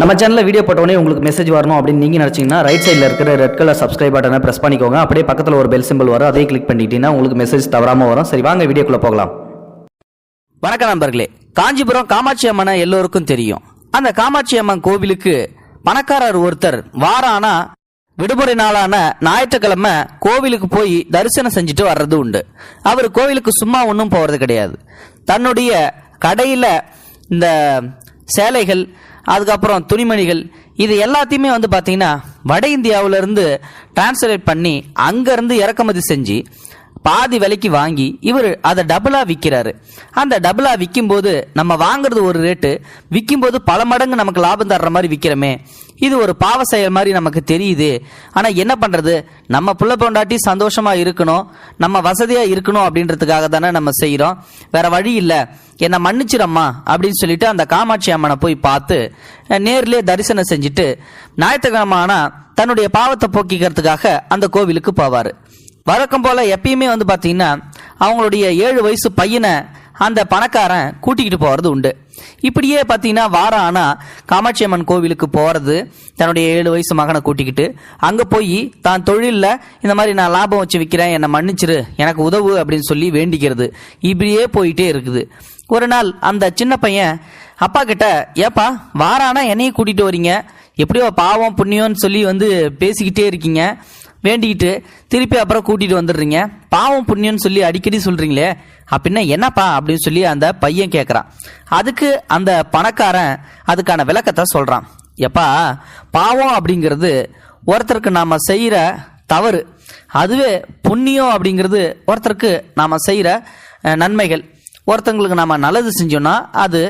நம்ம சேனலில் வீடியோ போட்டோடனே உங்களுக்கு மெசேஜ் வரணும் அப்படின்னு நீங்கள் நினச்சிங்கன்னா ரைட் சைடில் இருக்கிற ரெட் கலர் சப்ஸ்கிரைப் பட்டனை ப்ரெஸ் பண்ணிக்கோங்க. அப்படியே பக்கத்தில் ஒரு பெல் சிம்பிள் வரும். அதே கிளிக் பண்ணிட்டீங்கன்னா உங்களுக்கு மெசேஜ் தவறாமல் வரும். சரி வாங்க வீடியோக்குள்ளே போகலாம். வணக்கம் நண்பர்களே. காஞ்சிபுரம் காமாட்சி அம்மனை எல்லோருக்கும் தெரியும். அந்த காமாட்சி அம்மன் கோவிலுக்கு பணக்காரர் ஒருத்தர் வாரானா விடுமுறை நாளான ஞாயிற்றுக்கிழமை கோவிலுக்கு போய் தரிசனம் செஞ்சுட்டு வர்றது உண்டு. அவர் கோவிலுக்கு சும்மா ஒன்றும் போகிறது கிடையாது. தன்னுடைய கடையில் இந்த சேலைகள் அதுக்கப்புறம் துணிமணிகள். இது எல்லாத்தையுமே வந்து பார்த்தீங்கன்னா வட இந்தியாவிலேருந்து டிரான்ஸ்லேட் பண்ணி அங்கேருந்து இறக்குமதி செஞ்சு பாதி விலைக்கு வாங்கி இவர் அதை டபுளாக விற்கிறாரு அந்த டபுளாக விற்கும்போது நம்ம வாங்குறது ஒரு ரேட்டு விற்கும்போது பல மடங்கு நமக்கு லாபம் தர்ற மாதிரி விற்கிறோமே இது ஒரு பாவ செயல் மாதிரி நமக்கு தெரியுது. ஆனால் என்ன பண்ணுறது நம்ம புள்ள பொண்டாட்டி சந்தோஷமாக இருக்கணும் நம்ம வசதியாக இருக்கணும் அப்படின்றதுக்காக தானே நம்ம செய்கிறோம் வேற வழி இல்லை. என்னை மன்னிச்சிடம்மா அப்படின்னு சொல்லிட்டு அந்த காமாட்சி அம்மனை போய் பார்த்து நேர்லேயே தரிசனம் செஞ்சுட்டு ஞாயிற்றுக்கிழமை ஆனால் தன்னுடைய பாவத்தை போக்கிக்கிறதுக்காக அந்த கோவிலுக்கு போவார். வழக்கம் போல எப்பயுமே வந்து பார்த்தீங்கன்னா அவங்களுடைய ஏழு வயசு பையனை அந்த பணக்காரன் கூட்டிக்கிட்டு போகிறது உண்டு. இப்படியே பார்த்தீங்கன்னா வாரம் ஆனால் காமாட்சி அம்மன் கோவிலுக்கு போகிறது தன்னுடைய ஏழு வயசு மகனை கூட்டிக்கிட்டு அங்கே போய் தான் தொழிலில் இந்த மாதிரி நான் லாபம் வச்சு விற்கிறேன் என்னை மன்னிச்சிரு எனக்கு உதவு அப்படின்னு சொல்லி வேண்டிக்கிறது. இப்படியே போயிட்டே இருக்குது. ஒரு நாள் அந்த சின்ன பையன் அப்பா கிட்ட ஏப்பா வாரானா என்னையும் கூட்டிகிட்டு வரீங்க? எப்படியோ பாவம் புண்ணியம்னு சொல்லி வந்து பேசிக்கிட்டே இருக்கீங்க. வேண்டிக்கிட்டு திருப்பி அப்புறம் கூட்டிட்டு வந்துடுறீங்க. பாவம் புண்ணியம்னு சொல்லி அடிக்கடி சொல்றீங்களே அப்படின்னா என்னப்பா அப்படின்னு சொல்லி அந்த பையன் கேட்குறான் அதுக்கு அந்த பணக்காரன் அதுக்கான விளக்கத்தை சொல்றான். எப்பா பாவம் அப்படிங்கிறது ஒருத்தருக்கு நாம செய்கிற தவறு அதுவே புண்ணியம் அப்படிங்கிறது ஒருத்தருக்கு நாம செய்கிற நன்மைகள். ஒருத்தங்களுக்கு நாம நல்லது செஞ்சோம்னா அது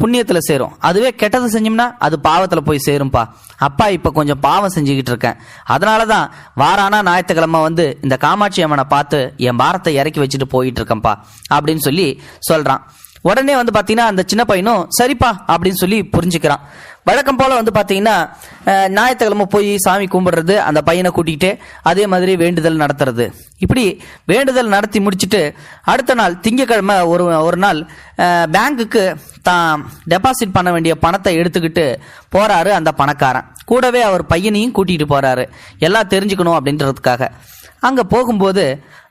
புண்ணியத்தில் சேரும். அதுவே கெட்டது செஞ்சோம்னா அது பாவத்தில் போய் சேரும்பா. அப்பா இப்போ கொஞ்சம் பாவம் செஞ்சுக்கிட்டு இருக்கேன். அதனால தான் வாரானா ஞாயிற்றுக்கிழமை வந்து இந்த காமாட்சி அம்மனை பார்த்து என் பாரத்தை இறக்கி வச்சுட்டு போயிட்டு இருக்கேன்ப்பா அப்படின்னு சொல்லி சொல்கிறான் உடனே வந்து பார்த்தீங்கன்னா அந்த சின்ன பையனும் சரிப்பா அப்படின்னு சொல்லி புரிஞ்சுக்கிறான். வழக்கம் போல் வந்து பார்த்தீங்கன்னா ஞாயிற்றுக்கிழமை போய் சாமி கும்பிடுறது அந்த பையனை கூட்டிகிட்டு அதே மாதிரி வேண்டுதல் நடத்துறது. இப்படி வேண்டுதல் நடத்தி முடிச்சுட்டு அடுத்த நாள் திங்கக்கிழமை ஒரு ஒரு நாள் பேங்க்குக்கு தான் டெபாசிட் பண்ண வேண்டிய பணத்தை எடுத்துக்கிட்டு போறாரு அந்த பணக்காரன். கூடவே அவர் பையனையும் கூட்டிகிட்டு போறாரு. எல்லாம் தெரிஞ்சுக்கணும் அப்படின்றதுக்காக. அங்கே போகும்போது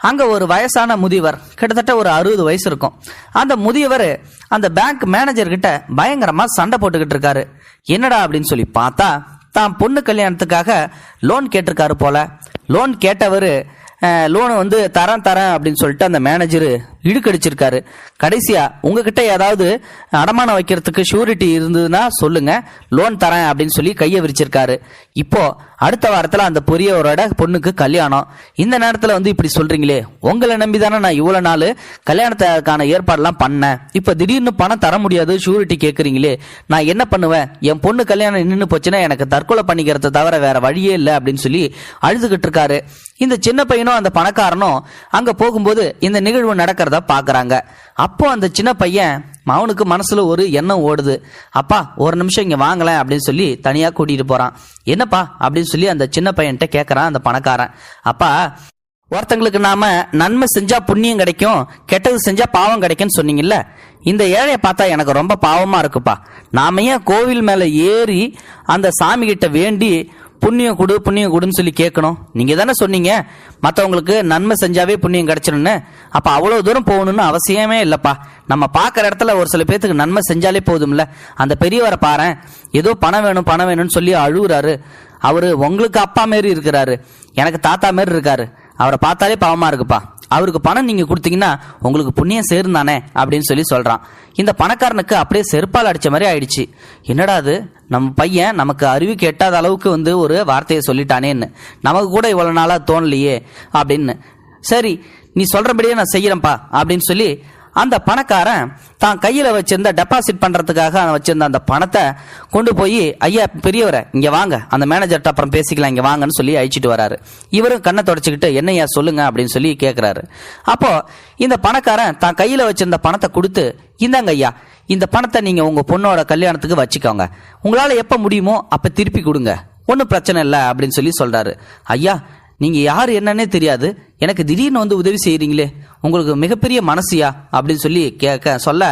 அங்கே ஒரு வயசான முதியவர் கிட்டத்தட்ட ஒரு அறுபது வயசு இருக்கும். அந்த முதியவர் அந்த பேங்க் மேனேஜர்கிட்ட பயங்கரமாக சண்டை போட்டுக்கிட்டு இருக்காரு. என்னடா அப்படின்னு சொல்லி பார்த்தா தான் பொண்ணு கல்யாணத்துக்காக லோன் கேட்டிருக்காரு போல. லோன் கேட்டவர் லோன் வந்து தரேன் தரேன் அப்படின்னு சொல்லிட்டு அந்த மேனேஜரு இடுக்கடிச்சிருக்காரு. கடைசியா உங்ககிட்ட ஏதாவது அடமானம் வைக்கிறதுக்கு ஷூரிட்டி இருந்ததுன்னா சொல்லுங்க. லோன் தரேன் அப்படின்னு சொல்லி கையை விரிச்சிருக்காரு. இப்போ அடுத்த வாரத்தில் அந்த பெரியவரோட பொண்ணுக்கு கல்யாணம். இந்த நேரத்தில் வந்து இப்படி சொல்றீங்களே. உங்களை நம்பி தானே நான் இவ்வளோ நாள் கல்யாணத்துக்கான ஏற்பாடுலாம் பண்ணேன். இப்போ திடீர்னு பணம் தர முடியாது ஷூரிட்டி கேட்குறீங்களே நான் என்ன பண்ணுவேன்? என் பொண்ணு கல்யாணம் நின்று போச்சுன்னா எனக்கு தற்கொலை பண்ணிக்கிறத தவிர வேற வழியே இல்லை அப்படின்னு சொல்லி அழுதுகிட்டு இருக்காரு. இந்த சின்ன பையனும் அந்த பணக்காரனும் அங்கே போகும்போது இந்த நிகழ்வு நடக்கிற பாக்குறாங்க. அப்போ அந்த சின்ன பையன் அவனுக்கு மனசுல ஒரு எண்ணம் ஓடுது. அப்பா ஒரு நிமிஷம் இங்க வாங்கலேன் அப்படின்னு சொல்லி தனியா கூட்டிட்டு போறான். என்னப்பா அப்படின்னு சொல்லி அந்த சின்ன பையன்கிட்ட கேட்கறான் அந்த பணக்காரன். அப்பா ஒருத்தங்களுக்கு நாம நன்மை செஞ்சா புண்ணியம் கிடைக்கும் கெட்டது செஞ்சா பாவம் கிடைக்கும்னு சொன்னீங்கல்ல? இந்த ஏழையை பார்த்தா எனக்கு ரொம்ப பாவமா இருக்குப்பா. நாம ஏன் கோவில் மேல ஏறி அந்த சாமி கிட்ட வேண்டி புண்ணியம் கொடு புண்ணியம் கொடுன்னு சொல்லி கேட்கணும். நீங்க தானே சொன்னீங்க மற்றவங்களுக்கு நன்மை செஞ்சாவே புண்ணியம் கிடைச்சிடும்னு அப்ப அவ்வளவு தூரம் போகணும்னு அவசியமே இல்லப்பா. நம்ம பார்க்குற இடத்துல ஒரு சில பேர்த்துக்கு நன்மை செஞ்சாலே போதும்ல. அந்த பெரியவரை பாரேன் ஏதோ பணம் வேணும் பணம் வேணும்னு சொல்லி அழுகுறாரு. அவரு உங்களுக்கு அப்பா மாரி இருக்கிறாரு. எனக்கு தாத்தா மாரி இருக்காரு. அவரை பார்த்தாலே பாவமா இருக்குப்பா. அவருக்கு பணம் நீங்க கொடுத்தீங்கன்னா உங்களுக்கு புண்ணியம் சேர்ந்தானே அப்படின்னு சொல்லி சொல்றான். இந்த பணக்காரனுக்கு அப்படியே செருப்பால் அடிச்ச மாதிரி ஆயிடுச்சு. என்னடா அது? நம்ம பையன் நமக்கு அறிவுக்கு எட்டாத அளவுக்கு வந்து ஒரு வார்த்தையை சொல்லிட்டானேன்னு நமக்கு கூட இவ்வளவு நாளா தோணலையே அப்படின்னு. சரி நீ சொல்றபடியே நான் செய்யறேன்ப்பா அப்படின்னு சொல்லி அந்த பணக்காரன் தான் கையில் வச்சிருந்த டெபாசிட் பண்ணுறதுக்காக வச்சிருந்த அந்த பணத்தை கொண்டு போய் ஐயா பெரியவரை இங்கே வாங்க. அந்த மேனேஜர்கிட்ட அப்புறம் பேசிக்கலாம் இங்கே வாங்கன்னு சொல்லி அழிச்சிட்டு வராரு. இவரும் கண்ணை தொடச்சிக்கிட்டு என்னையா சொல்லுங்க அப்படின்னு சொல்லி கேட்குறாரு அப்போது இந்த பணக்காரன் தான் கையில் வச்சிருந்த பணத்தை கொடுத்து இந்தாங்க ஐயா இந்த பணத்தை நீங்கள் உங்கள் பொண்ணோட கல்யாணத்துக்கு வச்சுக்கோங்க. உங்களால் எப்போ முடியுமோ அப்போ திருப்பி கொடுங்க. ஒன்றும் பிரச்சனை இல்லை அப்படின்னு சொல்லி சொல்கிறாரு ஐயா நீங்கள் யார் என்னன்னே தெரியாது. எனக்கு திடீர்னு வந்து உதவி செய்கிறீங்களே உங்களுக்கு மிகப்பெரிய மனசியா? அப்படின்னு சொல்லி கேட்க சொல்ல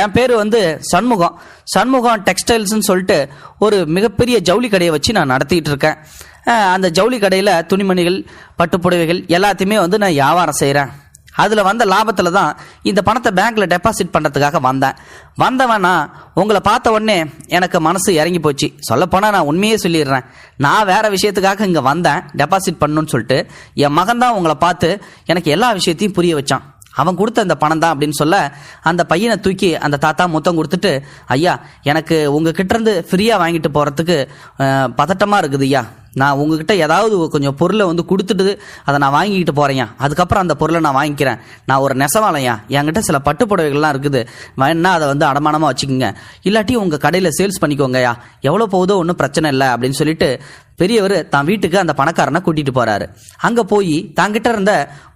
என் பேர் வந்து சண்முகம். சண்முகம் டெக்ஸ்டைல்ஸ்னு சொல்லிட்டு ஒரு மிகப்பெரிய ஜவுளி கடையை வச்சு நான் நடத்திக்கிட்டு இருக்கேன். அந்த ஜவுளி கடையில் துணிமணிகள் பட்டுப்புடவைகள் எல்லாத்தையுமே வந்து நான் வியாபாரம் செய்கிறேன் அதில் வந்த லாபத்தில் தான் இந்த பணத்தை பேங்க்கில் டெபாசிட் பண்ணுறதுக்காக வந்தேன். வந்தவனா உங்களை பார்த்த உடனே எனக்கு மனசு இறங்கி போச்சு. சொல்லப்போனால் நான் உண்மையே சொல்லிடுறேன். நான் வேறு விஷயத்துக்காக இங்கே வந்தேன் டெபாசிட் பண்ணுன்னு சொல்லிட்டு. என் மகன் தான் உங்களை பார்த்து எனக்கு எல்லா விஷயத்தையும் புரிய வச்சான். அவன் கொடுத்த அந்த பணம் தான் அப்படின்னு சொல்ல அந்த பையனை தூக்கி அந்த தாத்தா மொத்தம் கொடுத்துட்டு ஐயா எனக்கு உங்ககிட்ட இருந்து ஃப்ரீயாக வாங்கிட்டு போகிறதுக்கு பதட்டமாக இருக்குது ஐயா. நான் உங்ககிட்ட ஏதாவது கொஞ்சம் பொருளை வந்து கொடுத்துட்டு அதை நான் வாங்கிக்கிட்டு போறேன் அதுக்கப்புறம் அந்த பொருளை நான் வாங்கிக்கிறேன். நான் ஒரு நெசவாளையா என்கிட்ட சில பட்டு புடவைகள்லாம் இருக்குது. வேணா அதை வந்து அடமானமாக வச்சுக்கோங்க. இல்லாட்டி உங்கள் கடையில் சேல்ஸ் பண்ணிக்கோங்கயா எவ்வளோ போகுதோ ஒன்றும் பிரச்சனை இல்லை அப்படின்னு சொல்லிட்டு பெரியவர் தான் வீட்டுக்கு அந்த பணக்காரனை கூட்டிட்டு போறாரு. அங்க போய் தாங்கிட்ட இருந்த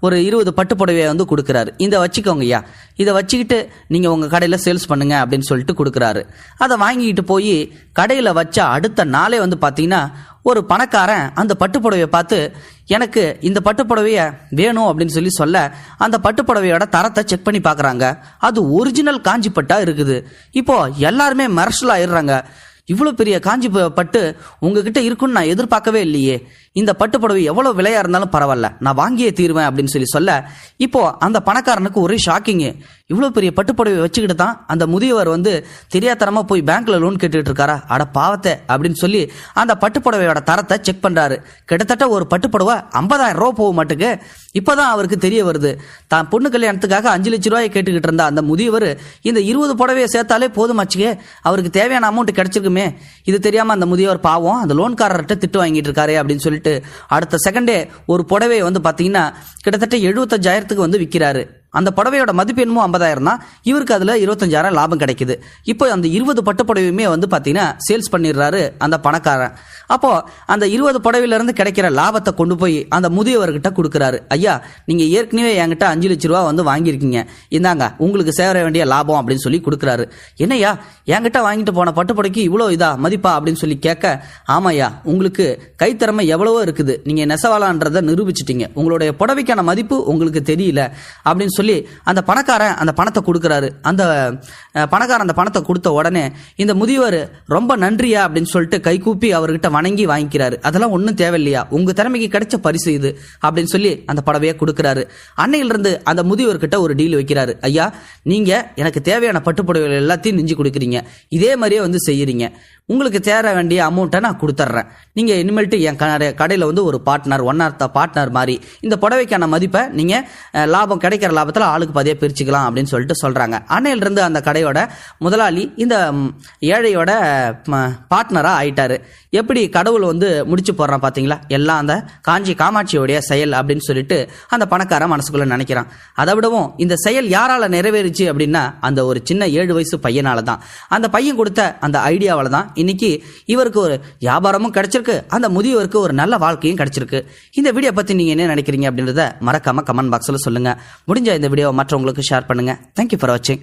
ஒரு இருபது பட்டு புடவையை வந்து கொடுக்குறாரு. இதை வச்சுக்கோங்கய்யா. இதை வச்சுக்கிட்டு நீங்க உங்க கடையில சேல்ஸ் பண்ணுங்க அப்படின்னு சொல்லிட்டு கொடுக்குறாரு. அதை வாங்கிக்கிட்டு போய் கடையில வச்ச அடுத்த நாளே வந்து பாத்தீங்கன்னா ஒரு பணக்காரன் அந்த பட்டு புடவையை பார்த்து எனக்கு இந்த பட்டுப்புடவையை வேணும் அப்படின்னு சொல்லி சொல்ல அந்த பட்டு புடவையோட தரத்தை செக் பண்ணி பார்க்குறாங்க. அது ஒரிஜினல் காஞ்சிப்பட்டா இருக்குது. இப்போ எல்லாருமே மெர்ஷல் ஆயிடுறாங்க. இவ்வளோ பெரிய காஞ்சி பட்டு உங்ககிட்ட இருக்குன்னு நான் எதிர்பார்க்கவே இல்லையே. இந்த பட்டு புடவை எவ்வளோ விலையா இருந்தாலும் பரவாயில்ல. நான் வாங்கியே தீருவேன் அப்படின்னு சொல்லி சொல்ல இப்போ அந்த பணக்காரனுக்கு ஒரே ஷாக்கிங்கு இவ்வளோ பெரிய பட்டு புடவை வச்சுக்கிட்டு தான் அந்த முதியவர் வந்து தெரியாதனமா போய் பேங்க்ல லோன் கேட்டுக்கிட்டு இருக்காரா? அட பாவத்தை அப்படின்னு சொல்லி அந்த பட்டு புடவையோட தரத்தை செக் பண்றாரு. கிட்டத்தட்ட ஒரு பட்டு புடவை ஐம்பதாயிரம் ரூபா போக மாட்டுக்கு. இப்போதான் அவருக்கு தெரிய வருது. தான் பொண்ணு கல்யாணத்துக்காக அஞ்சு லட்ச ரூபாயை கேட்டுக்கிட்டு இருந்த அந்த முதியவர் இந்த இருபது புடவையை சேர்த்தாலே போதுமாச்சுக்கே. அவருக்கு தேவையான அமௌண்ட் கிடைச்சிருக்குமே இது தெரியாம அந்த முதியவர் பாவம் அந்த லோன்காரர்கிட்ட திட்டு வாங்கிட்டு இருக்காரு அப்படின்னு சொல்லிட்டு அடுத்த செகண்டே ஒரு புடவையை வந்து பாத்தீங்கன்னா கிட்டத்தட்ட எழுபத்தஞ்சாயிரத்துக்கு வந்து விற்கிறாரு அந்த புடவையோட மதிப்பு என்னமோ ஐம்பதாயிரம் தான் இவருக்கு அதில் இருபத்தஞ்சாயிரம் லாபம் கிடைக்குது. இப்போ அந்த இருபது பட்டு புடவையுமே வந்து பார்த்தீங்கன்னா சேல்ஸ் பண்ணிடுறாரு அந்த பணக்காரன். அப்போது அந்த இருபது புடவையில இருந்து கிடைக்கிற லாபத்தை கொண்டு போய் அந்த முதியவர்கிட்ட கொடுக்குறாரு. ஐயா நீங்கள் ஏற்கனவே என்கிட்ட அஞ்சு லட்ச ரூபா வந்து வாங்கியிருக்கீங்க. இந்தாங்க உங்களுக்கு சேர வேண்டிய லாபம் அப்படின்னு சொல்லி கொடுக்குறாரு. என்னய்யா என்கிட்ட வாங்கிட்டு போன பட்டு புடவைக்கு இவ்வளோ இதா மதிப்பா? அப்படின்னு சொல்லி கேட்க ஆமாய்யா உங்களுக்கு கைத்திறமை எவ்வளவோ இருக்குது. நீங்கள் நெசவாளான்றதை நிரூபிச்சிட்டீங்க. உங்களுடைய புடவைக்கான மதிப்பு உங்களுக்கு தெரியல. அப்படின்னு சொல்லி அந்த பணக்காரன் அந்த பணத்தை கொடுக்குறாரு. அந்த பணக்காரன் அந்த பணத்தை கொடுத்த உடனே இந்த முதியவர் ரொம்ப நன்றியா? அப்படின்னு சொல்லிட்டு கைகூப்பி அவர்கிட்ட வணங்கி வாங்கிக்கிறாரு. அதெல்லாம் ஒன்றும் தேவையில்லையா? உங்கள் திறமைக்கு கிடைச்ச பரிசு இது. அப்படின்னு சொல்லி அந்த படவையை கொடுக்குறாரு. அன்னையிலிருந்து அந்த முதியவர்கிட்ட ஒரு டீல் வைக்கிறாரு. ஐயா நீங்கள் எனக்கு தேவையான பட்டு புடவைகள் எல்லாத்தையும் நெஞ்சு கொடுக்குறீங்க. இதே மாதிரியே வந்து செய்கிறீங்க உங்களுக்கு சேர வேண்டிய அமௌண்ட்டை நான் கொடுத்துட்றேன் நீங்கள் இனிமேல்ட்டு என் கடை- கடையில் வந்து ஒரு partner one or the partner மாதிரி இந்த புடவைக்கான மதிப்பை நீங்கள் லாபம் கிடைக்கிற லாபத்தில் ஆளுக்கு பாதியா பிரிச்சுக்கலாம் அப்படின்னு சொல்லிட்டு சொல்கிறாங்க அன்னையிலிருந்து அந்த கடையோட முதலாளி இந்த ஏழையோட பார்ட்னராக ஆயிட்டாரு. எப்படி கடவுள் வந்து முடிச்சு போடுறான் பார்த்தீங்களா எல்லாம் அந்த காஞ்சி காமாட்சியோடைய செயல் அப்படின்னு சொல்லிட்டு அந்த பணக்காரன் மனசுக்குள்ள நினைக்கிறான். அதை விடவும் இந்த செயல் யாரால நிறைவேறுச்சு அப்படின்னா அந்த ஒரு சின்ன ஏழு வயசு பையனால தான். அந்த பையன் கொடுத்த அந்த ஐடியாவால தான் இன்னைக்கு இவருக்கு ஒரு வியாபாரமும் கிடைச்சிருக்கு. அந்த முதியவருக்கு ஒரு நல்ல வாழ்க்கையும் கிடைச்சிருக்கு. இந்த வீடியோ பத்தி நீங்க என்ன நினைக்கிறீங்க அப்படின்றத மறக்காம கமெண்ட் பாக்ஸ்ல சொல்லுங்க. முடிஞ்ச இந்த வீடியோவை மற்றவங்களுக்கு ஷேர் பண்ணுங்க. தேங்க்யூ ஃபார் வாட்சிங்